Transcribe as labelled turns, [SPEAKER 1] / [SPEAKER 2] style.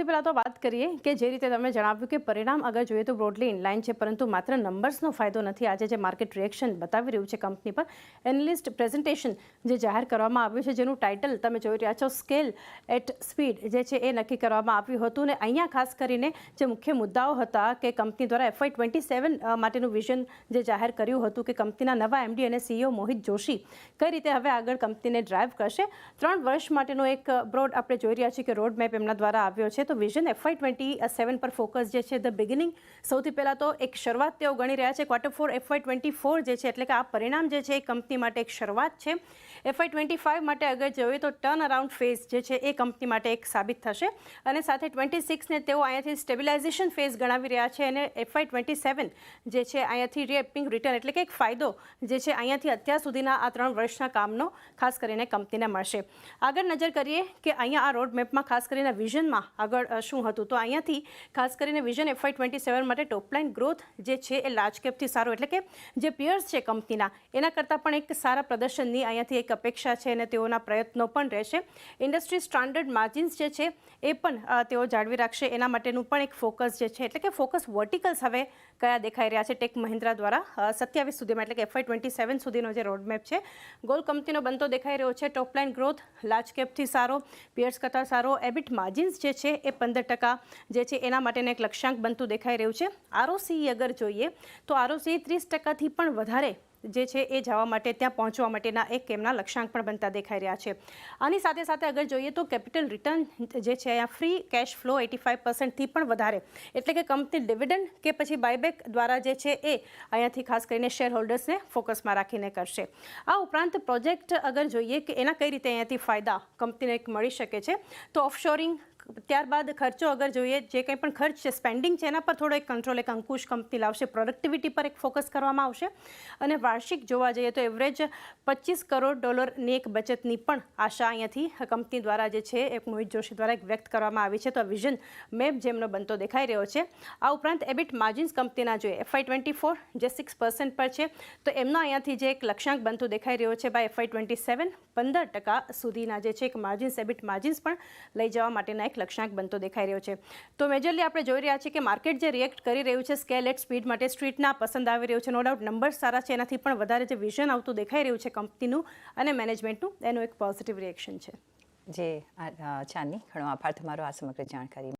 [SPEAKER 1] સૌથી પહેલાં તો વાત કરીએ કે જે રીતે તમે જણાવ્યું કે પરિણામ અગર જોઈએ તો બ્રોડલી ઇનલાઇન છે, પરંતુ માત્ર નંબર્સનો ફાયદો નથી. આજે જે માર્કેટ રિએક્શન બતાવી રહ્યું છે કંપની પર એનાલિસ્ટ પ્રેઝન્ટેશન જે જાહેર કરવામાં આવ્યું છે, જેનું ટાઇટલ તમે જોઈ રહ્યા છો સ્કેલ એટ સ્પીડ જે છે એ નક્કી કરવામાં આવ્યું હતું. ને અહીંયા ખાસ કરીને જે મુખ્ય મુદ્દાઓ હતા કે કંપની દ્વારા એફઆઈ ટ્વેન્ટી સેવન માટેનું વિઝન જે જાહેર કર્યું હતું કે કંપનીના નવા એમડી અને સીઈઓ મોહિત જોશી કઈ રીતે હવે આગળ કંપનીને ડ્રાઈવ કરશે. ત્રણ વર્ષ માટેનો એક બ્રોડ આપણે જોઈ રહ્યા છીએ કે રોડ મેપ એમના દ્વારા આવ્યો છે. તો વિઝન એફઆઈ ટ્વેન્ટી સેવન પર ફોકસ જે છે ધ બિગિનિંગ સૌથી પહેલાં તો એક શરૂઆત તેઓ ગણી રહ્યા છે. Quarter four F Y twenty four જે છે, એટલે કે આ પરિણામ જે છે, એ કંપની માટે એક શરૂઆત છે. એફઆઈ ટ્વેન્ટી ફાઇવ માટે અગર જોઈએ તો ટર્ન અરાઉન્ડ ફેઝ જે છે, એ કંપની માટે એક સાબિત થશે. અને સાથે ટ્વેન્ટી સિક્સને તેઓ અહીંયાથી સ્ટેબિલાઇઝેશન ફેઝ ગણાવી રહ્યા છે. અને એફઆઈ ટ્વેન્ટી સેવન જે છે, અહીંયાથી રીએપિંગ રિટર્ન એટલે કે એક ફાયદો જે છે, અહીંયાથી અત્યાર સુધીના આ ત્રણ વર્ષના કામનો ખાસ કરીને કંપનીને મળશે. આગળ નજર કરીએ કે અહીંયા આ રોડ મેપમાં ખાસ કરીને વિઝનમાં આગળ અ, શું હતું? તો અહીંયાથી ખાસ કરીને વિઝન એફઆઈ ટ્વેન્ટી સેવન માટે ટોપલાઇન ગ્રોથ જે છે એ લાર્જ કેપથી સારો. એટલે કે જે પિયર્સ છે કંપનીના એના કરતાં પણ એક સારા પ્રદર્શનની અહીંયાથી એક અપેક્ષા છે અને તેઓના પ્રયત્નો પણ રહેશે. ઇન્ડસ્ટ્રી સ્ટાન્ડર્ડ માર્જિન્સ જે છે એ પણ તેઓ જાળવી રાખશે. એના માટેનું પણ એક ફોકસ જે છે એટલે કે ફોકસ વર્ટિકલ્સ હવે કયા દેખાઈ રહ્યા છે ટેક મહિન્દ્રા દ્વારા સત્યાવીસ સુધીમાં એટલે કે એફઆઈ ટ્વેન્ટી સેવન સુધીનો જે રોડમેપ છે. ગોલ કંપનીનો બનતો દેખાઈ રહ્યો છે ટોપલાઇન ગ્રોથ લાર્જ કેપથી સારો પિયર્સ કરતાં સારો. એબિટ માર્જિન્સ જે છે એ પંદર ટકા જે છે એના માટેનું એક લક્ષ્યાંક બનતું દેખાઈ રહ્યું છે. આરઓસી અગર જોઈએ તો આરઓસી ત્રીસ ટકાથી પણ વધારે જે છે એ જવા માટે ત્યાં પહોંચવા માટેના એક એમના લક્ષ્યાંક પણ બનતા દેખાઈ રહ્યા છે. આની સાથે સાથે અગર જોઈએ તો કેપિટલ રિટર્ન જે છે અહીંયા free cash flow eighty five પર્સન્ટથી પણ વધારે. એટલે કે કંપની ડિવિડન્ડ કે પછી બાયબેક દ્વારા જે છે એ અહીંયાથી ખાસ કરીને શેર હોલ્ડર્સને ફોકસમાં રાખીને કરશે. આ ઉપરાંત પ્રોજેક્ટ અગર જોઈએ કે એના કઈ રીતે અહીંયાથી ફાયદા કંપનીને એક મળી શકે છે તો ઓફશોરિંગ ત્યારબાદ ખર્ચો અગર જોઈએ, જે કંઈ પણ ખર્ચ છે સ્પેન્ડિંગ છે, એના પર થોડો એક કંટ્રોલ એક અંકુશ કંપની લાવશે. પ્રોડક્ટિવિટી પર એક ફોકસ કરવામાં આવશે. અને વાર્ષિક જોવા જઈએ તો એવરેજ પચીસ કરોડ ડોલરની એક બચતની પણ આશા અહીંયાથી કંપની દ્વારા જે છે, એક મોહિત જોશી દ્વારા એક વ્યક્ત કરવામાં આવી છે. તો આ વિઝન મેપ જેમનો બનતો દેખાઈ રહ્યો છે. આ ઉપરાંત એબિટ માર્જિન્સ કંપનીના જોઈએ એફઆઈ ટ્વેન્ટી ફોર જે સિક્સ પર્સન્ટ પર છે, તો એમનો અહીંયાથી જે એક લક્ષ્યાંક બનતું દેખાઈ રહ્યો છે બાય એફઆઈ ટ્વેન્ટી સેવન પંદર ટકા સુધીના જે છે, એક માર્જિન્સ એબિટ માર્જિન્સ પણ લઈ જવા માટેના એક લક્ષ્યાંક બનતો દેખાઈ રહ્યો છે. તો મેજરલી આપણે જોઈ રહ્યા છીએ કે માર્કેટ જે રિએક્ટ કરી રહ્યું છે સ્કેલ એટ સ્પીડ માટે સ્ટ્રીટના પસંદ આવી રહ્યું છે. નો ડાઉટ નંબર્સ સારા છે, એનાથી પણ વધારે જે વિઝન આવતું દેખાઈ રહ્યું છે કંપનીનું અને મેનેજમેન્ટનું એનું એક પોઝિટિવ રિએક્શન છે.
[SPEAKER 2] જે ચાંદની, ઘણો આભાર તમારો આ સમગ્ર જાણકારી